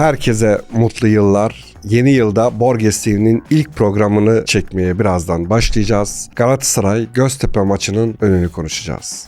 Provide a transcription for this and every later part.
Herkese mutlu yıllar. Yeni yılda Borges TV'nin ilk programını çekmeye birazdan başlayacağız. Galatasaray Göztepe maçının önünü konuşacağız.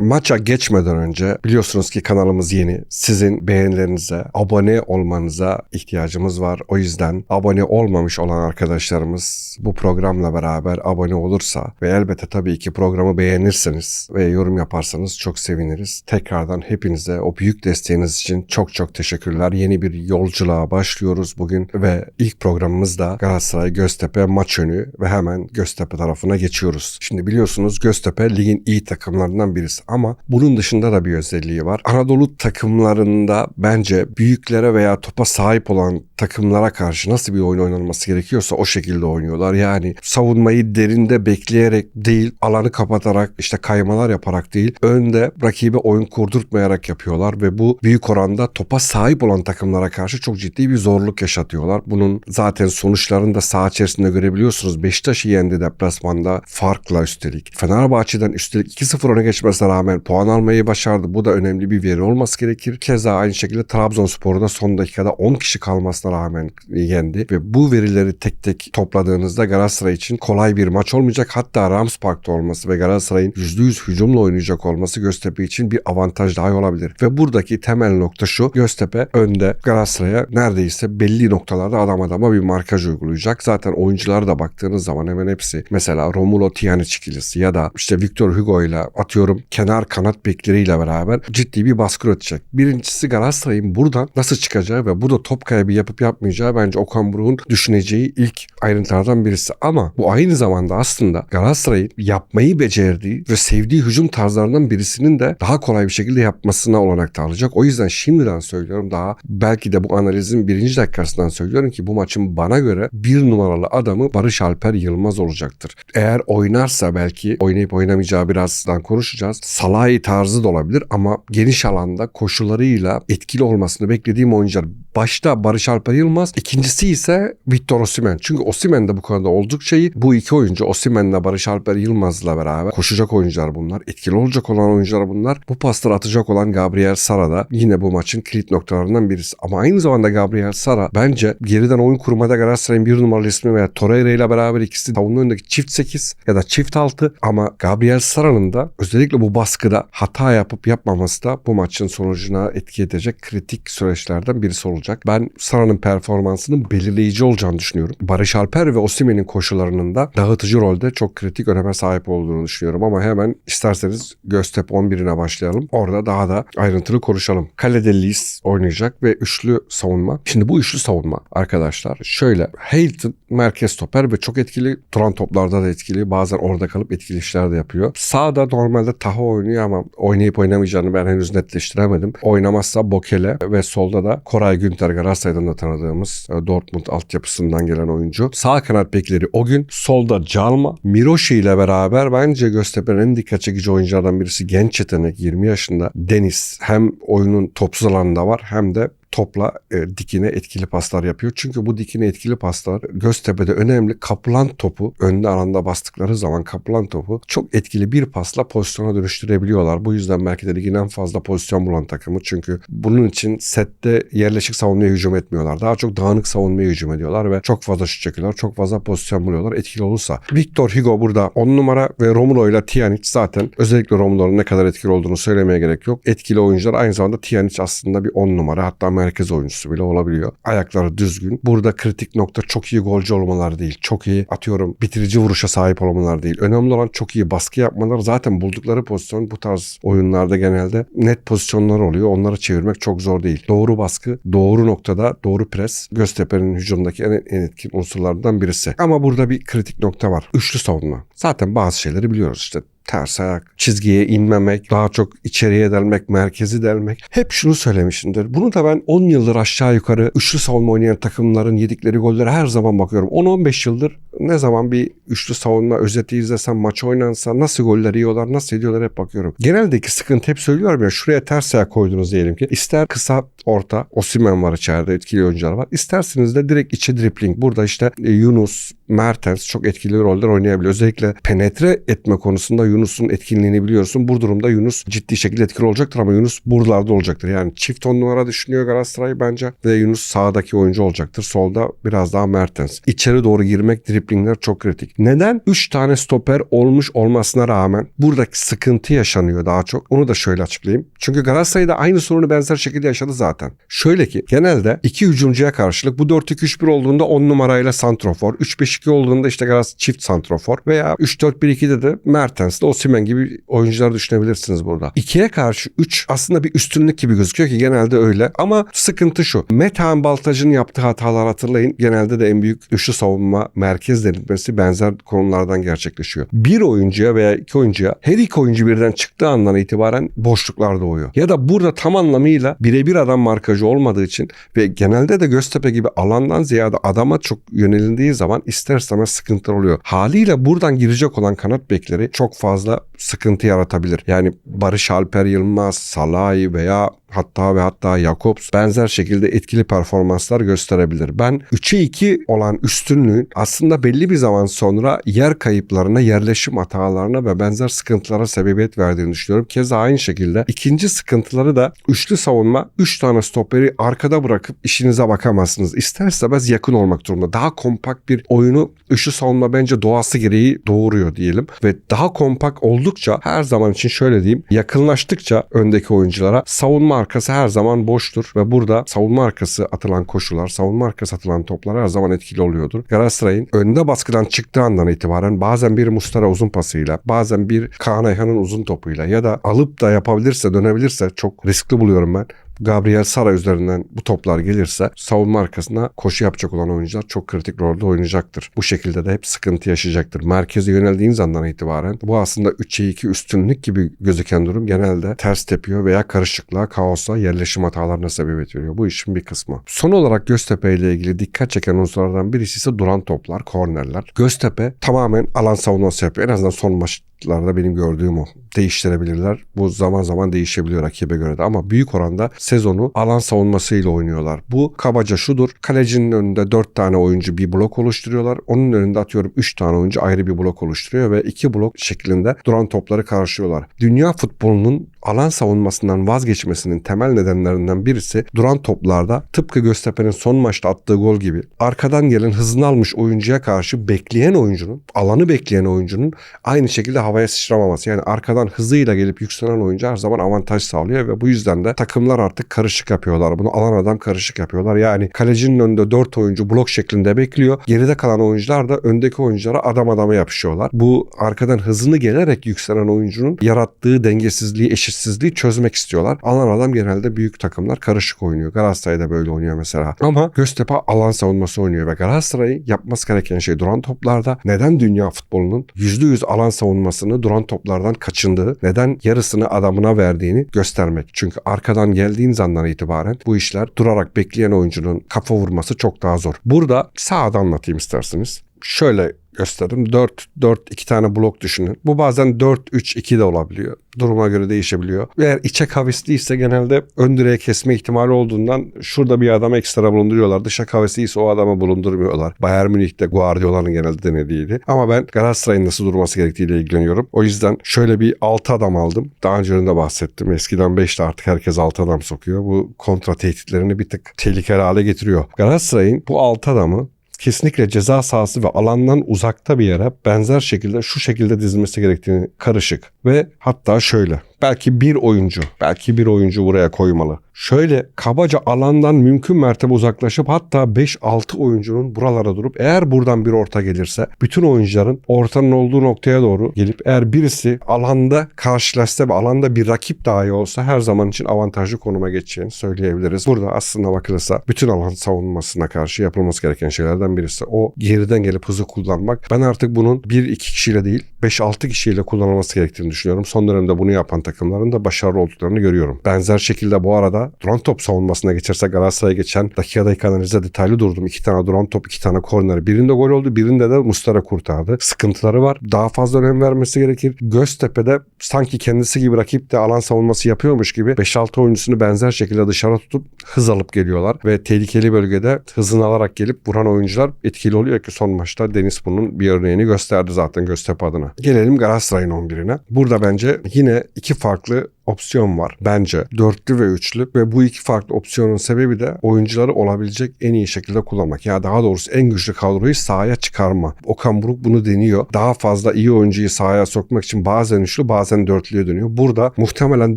Maça geçmeden önce biliyorsunuz ki kanalımız yeni. Sizin beğenilerinize, abone olmanıza ihtiyacımız var. O yüzden abone olmamış olan arkadaşlarımız bu programla beraber abone olursa ve elbette tabii ki programı beğenirseniz ve yorum yaparsanız çok seviniriz. Tekrardan hepinize o büyük desteğiniz için çok çok teşekkürler. Yeni bir yolculuğa başlıyoruz bugün ve ilk programımızda Galatasaray Göztepe maç önü ve hemen Göztepe tarafına geçiyoruz. Şimdi biliyorsunuz Göztepe ligin iyi takımlarından birisi ama bunun dışında da bir özelliği var. Anadolu takımlarında bence büyüklere veya topa sahip olan takımlara karşı nasıl bir oyun oynanması gerekiyorsa o şekilde oynuyorlar. Yani savunmayı derinde bekleyerek değil, alanı kapatarak işte kaymalar yaparak değil, önde rakibe oyun kurdurtmayarak yapıyorlar ve bu büyük oranda topa sahip olan takımlara karşı çok ciddi bir zorluk yaşatıyorlar. Bunun zaten sonuçlarını da saha içerisinde görebiliyorsunuz. Beşiktaş'ı yendi deplasmanda farkla üstelik. Fenerbahçe'den üstelik 2-0 öne geçmesine rağmen puan almayı başardı. Bu da önemli bir veri olması gerekir. Keza aynı şekilde Trabzonspor'u da son dakikada 10 kişi kalmasına rağmen yendi ve bu verileri tek tek topladığınızda Galatasaray için kolay bir maç olmayacak. Hatta Rams Park'ta olması ve Galatasaray'ın %100 hücumla oynayacak olması Göztepe için bir avantaj daha olabilir. Ve buradaki temel nokta şu. Göztepe önde Galatasaray'a neredeyse belli noktalarda adam adama bir markaj uygulayacak. Zaten oyunculara da baktığınız zaman hemen hepsi mesela Romulo Tiyanic ikilisi ya da işte Victor Hugo ile atıyorum kenar kanat bekleriyle beraber ciddi bir baskı üretecek. Birincisi Galatasaray'ın buradan nasıl çıkacağı ve burada top kaybı yapıp yapmayacağı bence Okan Buruk'un düşüneceği ilk ayrıntılardan birisi. Ama bu aynı zamanda aslında Galatasaray'ın yapmayı becerdiği ve sevdiği hücum tarzlarından birisinin de daha kolay bir şekilde yapmasına olanak sağlayacak. O yüzden şimdiden söylüyorum daha belki de bu analizin birinci dakikasından söylüyorum ki bu maçın bana göre bir numaralı adamı Barış Alper Yılmaz olacaktır. Eğer oynarsa belki oynayıp oynamayacağı birazdan konuşacağız. Salahi tarzı da olabilir ama geniş alanda koşularıyla etkili olmasını beklediğim oyuncular başta Barış Alper Yılmaz, ikincisi ise Victor Osimhen. Çünkü Osimhen de bu konuda oldukça iyi. Bu iki oyuncu Osimhen'le Barış Alper Yılmaz'la beraber koşacak oyuncular bunlar. Etkili olacak olan oyuncular bunlar. Bu pasları atacak olan Gabriel Sara da yine bu maçın kilit noktalarından birisi. Ama aynı zamanda Gabriel Sara bence geriden oyun kurmada Galatasaray'ın bir numaralı ismi veya Torreira ile beraber ikisi savunma önündeki çift 8 ya da çift 6 ama Gabriel Sara'nın da özellikle bu baskıda hata yapıp yapmaması da bu maçın sonucuna etki edecek kritik süreçlerden birisi olacak olacak. Ben Sara'nın performansının belirleyici olacağını düşünüyorum. Barış Alper ve Osimhen'in koşularının da dağıtıcı rolde çok kritik öneme sahip olduğunu düşünüyorum. Ama hemen isterseniz Göztepe 11'ine başlayalım. Orada daha da ayrıntılı konuşalım. Kalede Lis oynayacak ve üçlü savunma. Şimdi bu üçlü savunma arkadaşlar şöyle Hilton merkez stoper ve çok etkili duran toplarda da etkili. Bazen orada kalıp etkili işler de yapıyor. Sağda normalde Taha oynuyor ama oynayıp oynamayacağını ben henüz netleştiremedim. Oynamazsa Bokele ve solda da Koray Gün Günter Galatasaray'dan da tanıdığımız e, Dortmund altyapısından gelen oyuncu. Sağ kanat bekleri o gün. Solda Calma. Miroşi ile beraber bence Göztepe'nin en dikkat çekici oyunculardan birisi genç yetenek 20 yaşında Deniz. Hem oyunun topsuz alanında var hem de topla e, dikine etkili paslar yapıyor. Çünkü bu dikine etkili paslar Göztepe'de önemli. Kapılan topu önde alanda bastıkları zaman kapılan topu çok etkili bir pasla pozisyona dönüştürebiliyorlar. Bu yüzden belki de ligin en fazla pozisyon bulan takımı. Çünkü bunun için sette yerleşik savunmaya hücum etmiyorlar. Daha çok dağınık savunmaya hücum ediyorlar ve çok fazla şut çekiyorlar. Çok fazla pozisyon buluyorlar. Etkili olursa. Victor Hugo burada 10 numara ve Romulo ile Tiyanic zaten özellikle Romulo'nun ne kadar etkili olduğunu söylemeye gerek yok. Etkili oyuncular aynı zamanda Tiyanic aslında bir 10 numara hatta merkez oyuncusu bile olabiliyor. Ayakları düzgün. Burada kritik nokta çok iyi golcü olmaları değil. Çok iyi atıyorum bitirici vuruşa sahip olmaları değil. Önemli olan çok iyi baskı yapmaları. Zaten buldukları pozisyon bu tarz oyunlarda genelde net pozisyonlar oluyor. Onları çevirmek çok zor değil. Doğru baskı, doğru noktada, doğru pres Göztepe'nin hücumdaki en, en etkin unsurlardan birisi. Ama burada bir kritik nokta var. Üçlü savunma. Zaten bazı şeyleri biliyoruz işte ters ayak, çizgiye inmemek, daha çok içeriye delmek, merkezi delmek. Hep şunu söylemişimdir. Bunu da ben 10 yıldır aşağı yukarı üçlü savunma oynayan takımların yedikleri gollere her zaman bakıyorum. 10-15 yıldır ne zaman bir üçlü savunma özeti izlesem, maç oynansa nasıl goller yiyorlar, nasıl ediyorlar hep bakıyorum. Geneldeki sıkıntı hep söylüyorum ya şuraya ters ayak koydunuz diyelim ki. İster kısa orta, Osimen var içeride etkili oyuncular var. İsterseniz de direkt içe dripling. Burada işte Yunus, Mertens çok etkili roller oynayabiliyor. Özellikle penetre etme konusunda Yunus'un etkinliğini biliyorsun. Bu durumda Yunus ciddi şekilde etkili olacaktır ama Yunus buralarda olacaktır. Yani çift on numara düşünüyor Galatasaray bence ve Yunus sağdaki oyuncu olacaktır. Solda biraz daha Mertens. İçeri doğru girmek, driplingler çok kritik. Neden 3 tane stoper olmuş olmasına rağmen buradaki sıkıntı yaşanıyor daha çok? Onu da şöyle açıklayayım. Çünkü Galatasaray'da aynı sorunu benzer şekilde yaşadı zaten. Şöyle ki genelde iki hücumcuya karşılık bu 4-2-3-1 olduğunda 10 numarayla santrofor, 3-5-2 olduğunda işte Galatasaray çift santrofor veya 3-4-1-2'de de Mertens'le Osimhen gibi oyuncular düşünebilirsiniz burada. 2'ye karşı 3 aslında bir üstünlük gibi gözüküyor ki genelde öyle. Ama sıkıntı şu. Metehan Baltacı'nın yaptığı hatalar hatırlayın. Genelde de en büyük üçlü savunma merkez denilmesi benzer konulardan gerçekleşiyor. Bir oyuncuya veya iki oyuncuya her iki oyuncu birden çıktığı andan itibaren boşluklar doğuyor. Ya da burada tam anlamıyla birebir adam markajı olmadığı için ve genelde de Göztepe gibi alandan ziyade adama çok yönelindiği zaman ister istemez sıkıntılar oluyor. Haliyle buradan girecek olan kanat bekleri çok fazla fazla. Sıkıntı yaratabilir. Yani Barış Alper Yılmaz, Salah'ı veya hatta ve hatta Jakobs benzer şekilde etkili performanslar gösterebilir. Ben 3'e 2 olan üstünlüğün aslında belli bir zaman sonra yer kayıplarına, yerleşim hatalarına ve benzer sıkıntılara sebebiyet verdiğini düşünüyorum. Keza aynı şekilde ikinci sıkıntıları da üçlü savunma 3 tane stoperi arkada bırakıp işinize bakamazsınız. İster istemez yakın olmak durumunda. Daha kompakt bir oyunu üçlü savunma bence doğası gereği doğuruyor diyelim. Ve daha kompakt oldukça her zaman için şöyle diyeyim yakınlaştıkça öndeki oyunculara savunma arkası her zaman boştur ve burada savunma arkası atılan koşular, savunma arkası atılan toplar her zaman etkili oluyordur. Galatasaray'ın önde baskıdan çıktığı andan itibaren bazen bir Mustara uzun pasıyla, bazen bir Kaan Ayhan'ın uzun topuyla ya da alıp da yapabilirse, dönebilirse çok riskli buluyorum ben. Gabriel Sara üzerinden bu toplar gelirse savunma arkasına koşu yapacak olan oyuncular çok kritik rolde oynayacaktır. Bu şekilde de hep sıkıntı yaşayacaktır. Merkeze yöneldiğiniz andan itibaren bu aslında 3'e 2 üstünlük gibi gözüken durum genelde ters tepiyor veya karışıklığa, kaosa, yerleşim hatalarına sebebiyet veriyor. Bu işin bir kısmı. Son olarak Göztepe ile ilgili dikkat çeken unsurlardan birisi ise duran toplar, kornerler. Göztepe tamamen alan savunması yapıyor. En azından son maçlarda benim gördüğüm o. Değiştirebilirler. Bu zaman zaman değişebiliyor rakibe göre de ama büyük oranda sezonu alan savunmasıyla oynuyorlar. Bu kabaca şudur. Kalecinin önünde 4 tane oyuncu bir blok oluşturuyorlar. Onun önünde atıyorum 3 tane oyuncu ayrı bir blok oluşturuyor ve iki blok şeklinde duran topları karşılıyorlar. Dünya futbolunun alan savunmasından vazgeçmesinin temel nedenlerinden birisi duran toplarda tıpkı Göztepe'nin son maçta attığı gol gibi arkadan gelen hızını almış oyuncuya karşı bekleyen oyuncunun, alanı bekleyen oyuncunun aynı şekilde havaya sıçramaması. Yani arkadan hızıyla gelip yükselen oyuncu her zaman avantaj sağlıyor ve bu yüzden de takımlar artık karışık yapıyorlar. Bunu alan adam karışık yapıyorlar. Yani kalecinin önünde 4 oyuncu blok şeklinde bekliyor. Geride kalan oyuncular da öndeki oyunculara adam adama yapışıyorlar. Bu arkadan hızını gelerek yükselen oyuncunun yarattığı dengesizliği, eşitsizliği çözmek istiyorlar. Alan adam genelde büyük takımlar karışık oynuyor. Galatasaray'da böyle oynuyor mesela. Ama Göztepe alan savunması oynuyor ve Galatasaray'ın yapması gereken şey duran toplarda neden dünya futbolunun %100 alan savunmasını duran toplardan kaçındığı, neden yarısını adamına verdiğini göstermek. Çünkü arkadan geldiğiniz andan itibaren bu işler durarak bekleyen oyuncunun kafa vurması çok daha zor. Burada sağda anlatayım isterseniz. Şöyle gösterdim. 4 4 2 tane blok düşünün. Bu bazen 4 3 2 de olabiliyor. Duruma göre değişebiliyor. Eğer içe kavisliyse genelde ön direğe kesme ihtimali olduğundan şurada bir adam ekstra bulunduruyorlar. Dışa kavisliyse o adamı bulundurmuyorlar. Bayern Münih'te Guardiola'nın genelde denediğiydi. Ama ben Galatasaray'ın nasıl durması gerektiğiyle ilgileniyorum. O yüzden şöyle bir 6 adam aldım. Daha önce de bahsettim. Eskiden 5'te artık herkes 6 adam sokuyor. Bu kontra tehditlerini bir tık tehlikeli hale getiriyor. Galatasaray'ın bu 6 adamı kesinlikle ceza sahası ve alandan uzakta bir yere benzer şekilde şu şekilde dizilmesi gerektiğini karışık. Ve hatta şöyle belki bir oyuncu belki bir oyuncu buraya koymalı. Şöyle kabaca alandan mümkün mertebe uzaklaşıp hatta 5-6 oyuncunun buralara durup eğer buradan bir orta gelirse bütün oyuncuların ortanın olduğu noktaya doğru gelip eğer birisi alanda karşılaşsa ve alanda bir rakip dahi olsa her zaman için avantajlı konuma geçeceğini söyleyebiliriz. Burada aslında bakılırsa bütün alan savunmasına karşı yapılması gereken şeylerden birisi. O geriden gelip hızı kullanmak. Ben artık bunun 1-2 kişiyle değil 5-6 kişiyle kullanılması gerektiğini düşünüyorum. Son dönemde bunu yapan takımların da başarılı olduklarını görüyorum. Benzer şekilde bu arada duran top savunmasına geçersek Galatasaray'a geçen dakika dakika analize detaylı durdum. İki tane duran top, iki tane korner. Birinde gol oldu, birinde de Mustara kurtardı. Sıkıntıları var. Daha fazla önem vermesi gerekir. Göztepe'de sanki kendisi gibi rakip de alan savunması yapıyormuş gibi 5-6 oyuncusunu benzer şekilde dışarı tutup hız alıp geliyorlar ve tehlikeli bölgede hızını alarak gelip vuran oyuncular etkili oluyor ki son maçta Deniz bunun bir örneğini gösterdi zaten Göztepe adına. Gelelim Galatasaray'ın 11'ine. Burada bence yine iki farklı opsiyon var bence. Dörtlü ve üçlü ve bu iki farklı opsiyonun sebebi de oyuncuları olabilecek en iyi şekilde kullanmak. Ya yani daha doğrusu en güçlü kadroyu sahaya çıkarma. Okan Buruk bunu deniyor. Daha fazla iyi oyuncuyu sahaya sokmak için bazen üçlü bazen dörtlüye dönüyor. Burada muhtemelen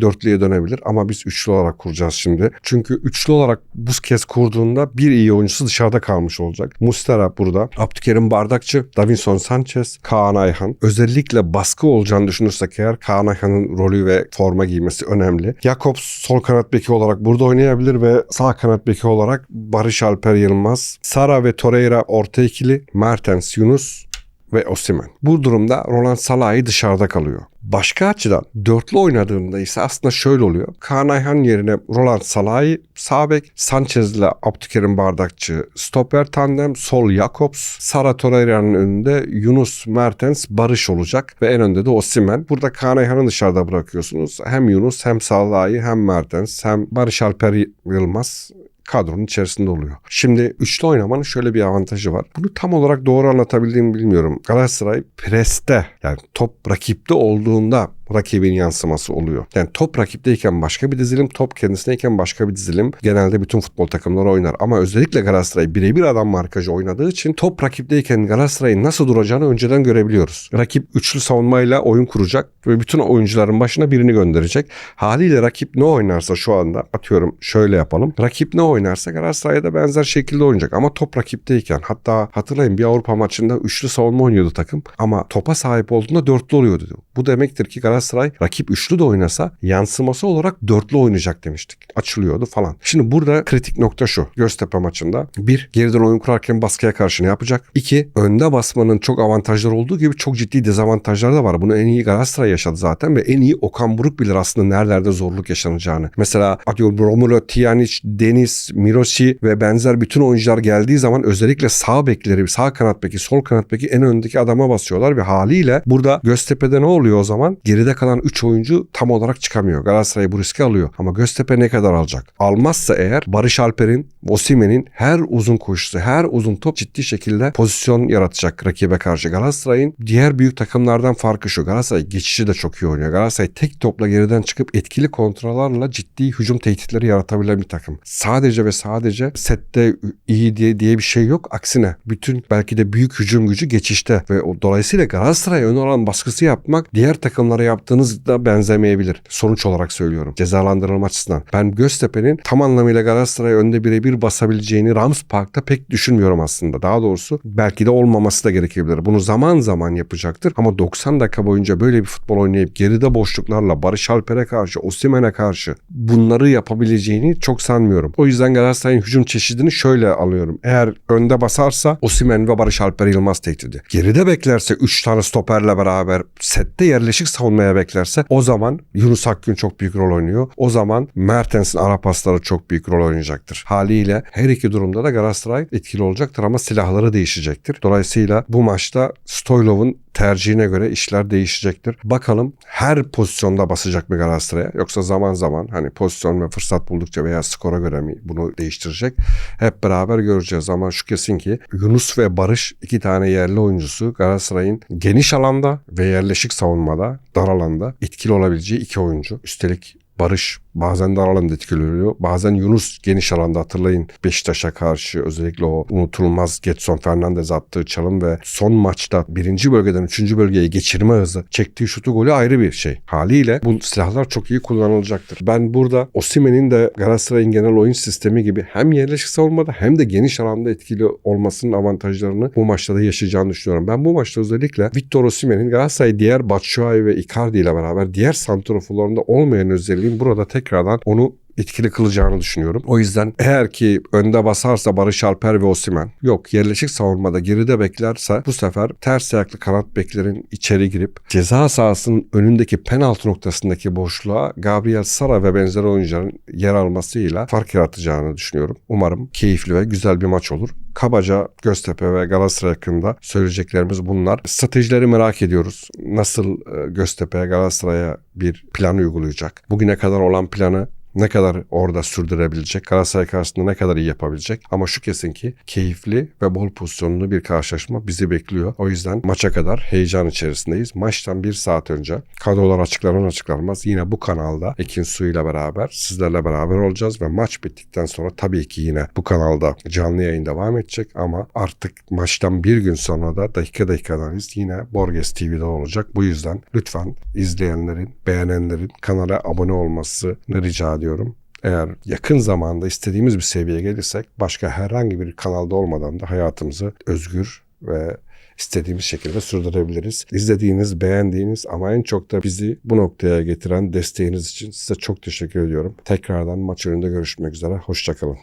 dörtlüye dönebilir ama biz üçlü olarak kuracağız şimdi. Çünkü üçlü olarak bu kez kurduğunda bir iyi oyuncusu dışarıda kalmış olacak. Mustera burada. Abdülkerim Bardakçı, Davinson Sanchez, Kaan Ayhan. Özellikle baskı olacağını düşünürsek eğer Kaan Ayhan'ın rolü ve forma gibi giymesi önemli. Jakobs sol kanat beki olarak burada oynayabilir ve sağ kanat beki olarak Barış Alper Yılmaz, Sara ve Torreira orta ikili, Mertens Yunus ve Osimen. Bu durumda Roland Salah'ı dışarıda kalıyor. Başka açıdan dörtlü oynadığında ise aslında şöyle oluyor. Kaan Ayhan yerine Roland Salah'ı sağ bek, Sanchez ile Abdülkerim Bardakçı stoper tandem, sol Jakobs, Sara Torreira'nın önünde Yunus Mertens Barış olacak ve en önde de Osimen. Burada Kaan Ayhan'ı dışarıda bırakıyorsunuz. Hem Yunus hem Salah'ı hem Mertens hem Barış Alper Yılmaz kadronun içerisinde oluyor. Şimdi üçlü oynamanın şöyle bir avantajı var. Bunu tam olarak doğru anlatabildiğimi bilmiyorum. Galatasaray preste yani top rakipte olduğunda rakibin yansıması oluyor. Yani top rakipteyken başka bir dizilim, top kendisindeyken başka bir dizilim. Genelde bütün futbol takımları oynar ama özellikle Galatasaray birebir adam markajı oynadığı için top rakipteyken Galatasaray'ın nasıl duracağını önceden görebiliyoruz. Rakip üçlü savunmayla oyun kuracak ve bütün oyuncuların başına birini gönderecek. Haliyle rakip ne oynarsa şu anda atıyorum şöyle yapalım. Rakip ne oynarsa Galatasaray'da benzer şekilde oynayacak ama top rakipteyken hatta hatırlayın bir Avrupa maçında üçlü savunma oynuyordu takım ama topa sahip olduğunda dörtlü oluyordu. Bu demektir ki Galatasaray rakip üçlü de oynasa yansıması olarak dörtlü oynayacak demiştik. Açılıyordu falan. Şimdi burada kritik nokta şu. Göztepe maçında bir geriden oyun kurarken baskıya karşı ne yapacak? İki önde basmanın çok avantajları olduğu gibi çok ciddi dezavantajları da var. Bunu en iyi Galatasaray yaşadı zaten ve en iyi Okan Buruk bilir aslında nerelerde zorluk yaşanacağını. Mesela atıyorum Romulo, Tijanic, Deniz, Mirosi ve benzer bütün oyuncular geldiği zaman özellikle sağ bekleri, sağ kanat beki, sol kanat beki en öndeki adama basıyorlar ve haliyle burada Göztepe'de ne oluyor o zaman? Geride kalan 3 oyuncu tam olarak çıkamıyor. Galatasaray bu riski alıyor. Ama Göztepe ne kadar alacak? Almazsa eğer Barış Alper'in, Osimen'in her uzun koşusu, her uzun top ciddi şekilde pozisyon yaratacak rakibe karşı. Galatasaray'ın diğer büyük takımlardan farkı şu. Galatasaray geçişi de çok iyi oynuyor. Galatasaray tek topla geriden çıkıp etkili kontrollerle ciddi hücum tehditleri yaratabilen bir takım. Sadece ve sadece sette iyi diye diye bir şey yok. Aksine bütün belki de büyük hücum gücü geçişte ve dolayısıyla Galatasaray ön olan baskısı yapmak diğer takımlara yaptığınız da benzemeyebilir. Sonuç olarak söylüyorum. Cezalandırılma açısından. Ben Göztepe'nin tam anlamıyla Galatasaray önde birebir basabileceğini Rams Park'ta pek düşünmüyorum aslında. Daha doğrusu belki de olmaması da gerekebilir. Bunu zaman zaman yapacaktır ama 90 dakika boyunca böyle bir futbol oynayıp geride boşluklarla Barış Alper'e karşı, Osimhen'e karşı bunları yapabileceğini çok sanmıyorum. O yüzden Galatasaray'ın hücum çeşidini şöyle alıyorum. Eğer önde basarsa Osimhen ve Barış Alper Yılmaz tehdidi. Geride beklerse 3 tane stoperle beraber sette yerleşik savunmaya beklerse o zaman Yunus Akgün çok büyük rol oynuyor. O zaman Mertens'in ara pasları çok büyük rol oynayacaktır. Haliyle her iki durumda da Galatasaray etkili olacaktır ama silahları değişecektir. Dolayısıyla bu maçta Stoylov'un tercihine göre işler değişecektir. Bakalım her pozisyonda basacak mı Galatasaray'a yoksa zaman zaman hani pozisyon ve fırsat buldukça veya skora göre mi bunu değiştirecek? Hep beraber göreceğiz ama şu kesin ki Yunus ve Barış iki tane yerli oyuncusu Galatasaray'ın geniş alanda ve yerleşik savunmada dar alanda etkili olabileceği iki oyuncu. Üstelik Barış bazen dar alanda etkili oluyor. Bazen Yunus geniş alanda hatırlayın Beşiktaş'a karşı özellikle o unutulmaz Getson Fernandez attığı çalım ve son maçta birinci bölgeden üçüncü bölgeye geçirme hızı çektiği şutu golü ayrı bir şey. Haliyle bu silahlar çok iyi kullanılacaktır. Ben burada Osimen'in de Galatasaray'ın genel oyun sistemi gibi hem yerleşik savunmada hem de geniş alanda etkili olmasının avantajlarını bu maçta da yaşayacağını düşünüyorum. Ben bu maçta özellikle Victor Osimen'in Galatasaray diğer Batshuayi ve Icardi ile beraber diğer santroforlarında olmayan özelliğin burada tekrardan onu etkili kılacağını düşünüyorum. O yüzden eğer ki önde basarsa Barış Alper ve Osimen yok yerleşik savunmada geride beklerse bu sefer ters ayaklı kanat beklerin içeri girip ceza sahasının önündeki penaltı noktasındaki boşluğa Gabriel Sara ve benzeri oyuncuların yer almasıyla fark yaratacağını düşünüyorum. Umarım keyifli ve güzel bir maç olur. Kabaca Göztepe ve Galatasaray hakkında söyleyeceklerimiz bunlar. Stratejileri merak ediyoruz. Nasıl e, Göztepe'ye Galatasaray'a bir plan uygulayacak? Bugüne kadar olan planı ne kadar orada sürdürebilecek, Galatasaray karşısında ne kadar iyi yapabilecek. Ama şu kesin ki keyifli ve bol pozisyonlu bir karşılaşma bizi bekliyor. O yüzden maça kadar heyecan içerisindeyiz. Maçtan bir saat önce kadrolar açıklanır açıklanmaz yine bu kanalda Ekin Su ile beraber sizlerle beraber olacağız ve maç bittikten sonra tabii ki yine bu kanalda canlı yayın devam edecek ama artık maçtan bir gün sonra da dakika dakika analiz yine Borges TV'de olacak. Bu yüzden lütfen izleyenlerin, beğenenlerin kanala abone olmasını rica ediyorum. Eğer yakın zamanda istediğimiz bir seviyeye gelirsek başka herhangi bir kanalda olmadan da hayatımızı özgür ve istediğimiz şekilde sürdürebiliriz. İzlediğiniz, beğendiğiniz ama en çok da bizi bu noktaya getiren desteğiniz için size çok teşekkür ediyorum. Tekrardan maç önünde görüşmek üzere. Hoşçakalın.